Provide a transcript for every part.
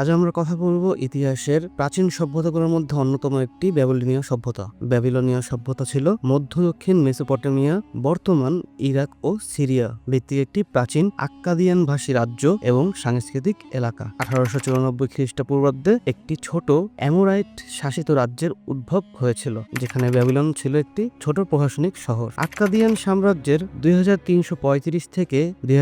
আজ আমরা কথা বলব ইতিহাসের প্রাচীন সভ্যতাগুলোর মধ্যে অন্যতম একটি ব্যাবিলনীয় সভ্যতা। ব্যাবিলনীয় সভ্যতা ছিল মধ্য দক্ষিণ মেসোপটেমিয়া, বর্তমান ইরাক ও সিরিয়া ভিত্তিক একটি প্রাচীন আক্কাদিয়ান ভাষী রাজ্য এবং সাংস্কৃতিক এলাকা। আঠারোশো চুরানব্বই খ্রিস্টপূর্বাব্দে একটি ছোট অ্যামোরাইট শাসিত রাজ্যের উদ্ভব হয়েছিল, যেখানে ব্যাবিলন ছিল একটি ছোট প্রশাসনিক শহর। আক্কাদিয়ান সাম্রাজ্যের দুই হাজার তিনশো পঁয়ত্রিশ থেকে দুই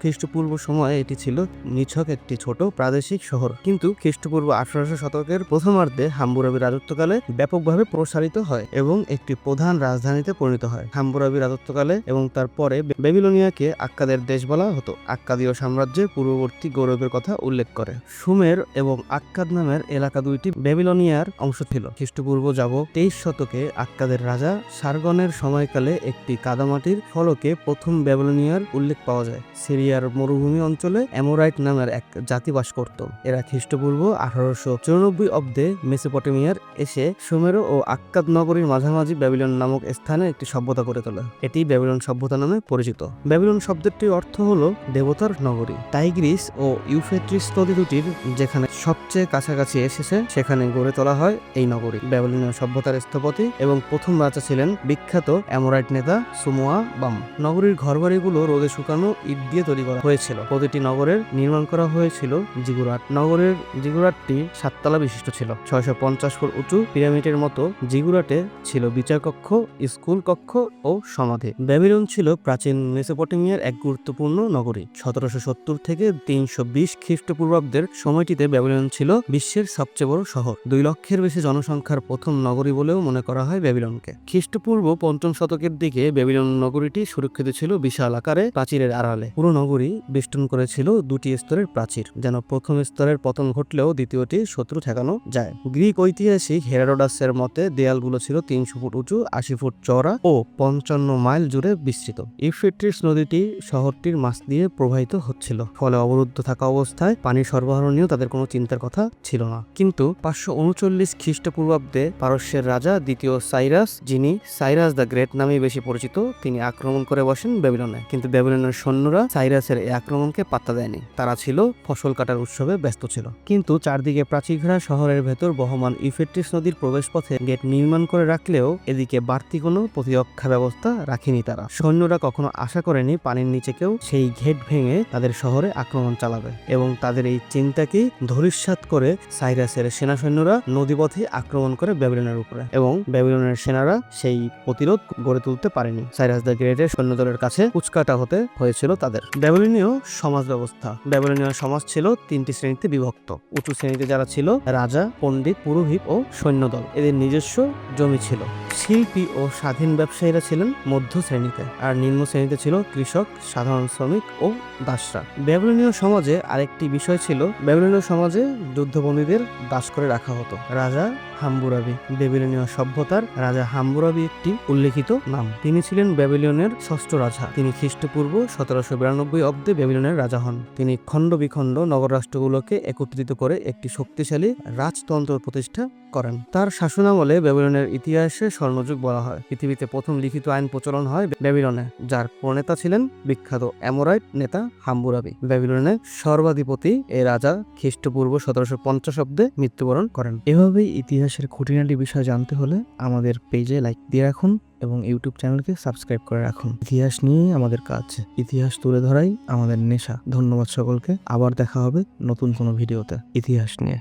খ্রিস্টপূর্ব সময়ে এটি ছিল নিছক একটি ছোট প্রাদেশিক শহর। কিন্তু খ্রিস্টপূর্ব আঠারোশো শতকের প্রথমার্ধে হাম্বুরাবি রাজত্বকালে ব্যাপকভাবে প্রসারিত হয় এবং একটি প্রধান রাজধানীতে পরিণত হয়। হাম্বুরাবি রাজত্বকালে এবং তারপরে বেবিলনিয়াকে আক্কাদের দেশ বলা হতো। আক্কাদীয় সাম্রাজ্যের পূর্ববর্তী গৌরবের কথা উল্লেখ করে। সুমের এবং আক্কাদ নামের এলাকা দুইটি বেবিলনিয়ার অংশ ছিল। খ্রিস্টপূর্ব যাব তেইশ শতকে আক্কাদের রাজা সারগনের সময়কালে একটি কাদামাটির ফলকে প্রথম ব্যাবিলনিয়ার উল্লেখ পাওয়া যায়। সিরিয়ার মরুভূমি অঞ্চলে অ্যামোরাইট নামের এক জাতি বাস করত। এরা খ্রিস্টপূর্ব আঠারোশো চৌরানব্বই অব্দে মেসোপটেমিয়ার এসে সুমেরো ও আক্কাদ নগরীর মাঝামাঝি ব্যাবিলন নামক স্থানে একটি সভ্যতা করে তোলে। এটি ব্যাবিলন সভ্যতা নামে পরিচিত। ব্যাবিলন শব্দটির অর্থ হলো দেবতার নগরী। টাইগ্রিস ও ইউফেট্রিস নদী দুটির যেখানে সবচেয়ে কাছাকাছি এসেছে সেখানে গড়ে তোলা হয় এই নগরী। ব্যাবিলনীয় সভ্যতার স্থপতি এবং প্রথম রাজা ছিলেন বিখ্যাত অ্যামোরাইট নেতা সুমোয়া বাম। নগরীর ঘরবাড়িগুলো রোদে শুকানো ইট দিয়ে তৈরি করা হয়েছিল। প্রতিটি নগরের নির্মাণ করা হয়েছিল জিগুরাট। নগরের জিগুরাটটি সাততলা বিশিষ্ট ছিল। ছয়শো পঞ্চাশ ফুট উঁচু পিরামিডের মতো জিগুরাটে ছিল বিচার কক্ষ, স্কুল কক্ষ ও সমাধি। ব্যাবিলন ছিল প্রাচীন মেসোপটেমিয়ার এক গুরুত্বপূর্ণ নগরী। সতেরোশো সত্তর থেকে তিনশো বিশ খ্রিস্টপূর্বাব্দের সময়টিতে ব্যাবিলন ছিল বিশ্বের সবচেয়ে বড় শহর। দুই লক্ষের বেশি জনসংখ্যার প্রথম নগরী বলেও মনে করা হয় ব্যাবিলনকে। খ্রিস্টপূর্ব পঞ্চম শতকের দিকে ব্যাবিলন নগরীটি সুরক্ষিত ছিল বিশাল আকারে প্রাচীরের আড়ালে। পুরো নগরী বেষ্টন করেছিল দুটি স্তরের প্রাচীর, যেন প্রথম স্তরের পতন ঘটলেও দ্বিতীয়টি শত্রু ঠেকানো যায়। গ্রিক ঐতিহাসিক হেরাডোডাসের মতে, দেয়ালগুলো ছিল তিনশো ফুট উঁচু, আশি ফুট চওড়া ও পঞ্চান্ন মাইল জুড়ে বিস্তৃত। ইফ্রেট্রিস নদীটি শহরটির মাছ দিয়ে প্রবাহিত হচ্ছিল। ফলে অবরুদ্ধ থাকা অবস্থায় পানি সরবরাহ নিয়েও তাদের কোনো চিন্তার কথা ছিল না। কিন্তু পাঁচশো উনচল্লিশ খ্রিস্টপূর্বাব্দে পারস্যের রাজা দ্বিতীয় সাইরাস, যিনি সাইরাস দ্য গ্রেট নামেই বেশি পরিচিত, তিনি আক্রমণ করে বসেন ব্যাবিলনে। কিন্তু ব্যাবিলনের সৈন্যরা সাইরাসের এই আক্রমণকে পাত্তা দেয়নি। তারা ছিল ফসল কাটার উৎসবে ব্যস্ত ছিল। কিন্তু চারদিকে প্রাচীরঘেরা শহরের ভেতর বহমান ইফেট্রিস নদীর প্রবেশপথে গেট নির্মাণ করে রাখলেও এদিকে বাড়তি কোনো প্রতিরক্ষা ব্যবস্থা রাখেনি তারা। সৈন্যরা কখনো আশা করেনি পানির নিচে কেউ সেই ঘেট ভেঙে তাদের শহরে আক্রমণ চালাবে। এবং তাদের এই চিন্তাকেই ধরিস্বাত করে সাইরাসের সেনা সৈন্যরা নদীপথে আক্রমণ করে ব্যাবিলনের উপরে এবং ব্যাবিলনের সেনারা সেই প্রতিরোধ গড়ে তুলতে পারেনি। সাইরাস দ্য গ্রেটের সৈন্যদলের কাছে উচকাটা হতে হয়েছিল তাদের। ব্যাবিলনীয় সমাজ ব্যবস্থা। ব্যাবিলনীয় সমাজ ছিল তিনটি শ্রেণীতে বিভক্ত। উঁচু শ্রেণীতে যারা ছিল, রাজা, পণ্ডিত, পুরোহিত ও সৈন্যদল। এদের নিজস্ব জমি ছিল। শিল্পী ও স্বাধীন ব্যবসায়ীরা ছিলেন মধ্য শ্রেণীতে, আর নিম্ন শ্রেণীতে ছিল কৃষক, সাধারণ শ্রমিক ও দাসরা। ব্যাবিলনীয় সমাজে আরেকটি বিষয় ছিল, ব্যাবিলনীয় সমাজে যুদ্ধবন্দীদের দাস করে রাখা হতো। রাজা হাম্বুরাবি। বেবিলনীয় সভ্যতার রাজা হাম্বুরাবি একটি উল্লেখিত নাম। তিনি ছিলেন ব্যাবিলনের ষষ্ঠ রাজা। তিনি খ্রিস্টপূর্ব সতেরোশো বিরানব্বই অব্দে ব্যাবিলনের রাজা হন। তিনি খণ্ড বিখণ্ড নগররাষ্ট্রগুলোকে একত্রিত করে একটি শক্তিশালী রাজতন্ত্র প্রতিষ্ঠা করেন। তার শাসনামলে ব্যাবিলনের ইতিহাসে স্বর্ণযুগ বলা হয়। পৃথিবীতে প্রথম লিখিত আইন প্রচলন হয় ব্যাবিলনে, যার প্রণেতা ছিলেন বিখ্যাত অ্যামোরাইট নেতা হাম্বুরাবি। ব্যাবিলনের সর্বাধিপতি এ রাজা খ্রিস্টপূর্ব সতেরোশো পঞ্চাশ অব্দে মৃত্যুবরণ করেন। এভাবেই ইতিহাসের খুঁটিনাটি বিষয় জানতে হলে আমাদের পেজে লাইক দিয়ে রাখুন এবং ইউটিউব চ্যানেলকে সাবস্ক্রাইব করে রাখুন। ইতিহাস নিয়েই আমাদের কাজ। ইতিহাস তুলে ধরাই আমাদের নেশা। ধন্যবাদ সকলকে। আবার দেখা হবে নতুন কোনো ভিডিওতে। ইতিহাস নিয়ে।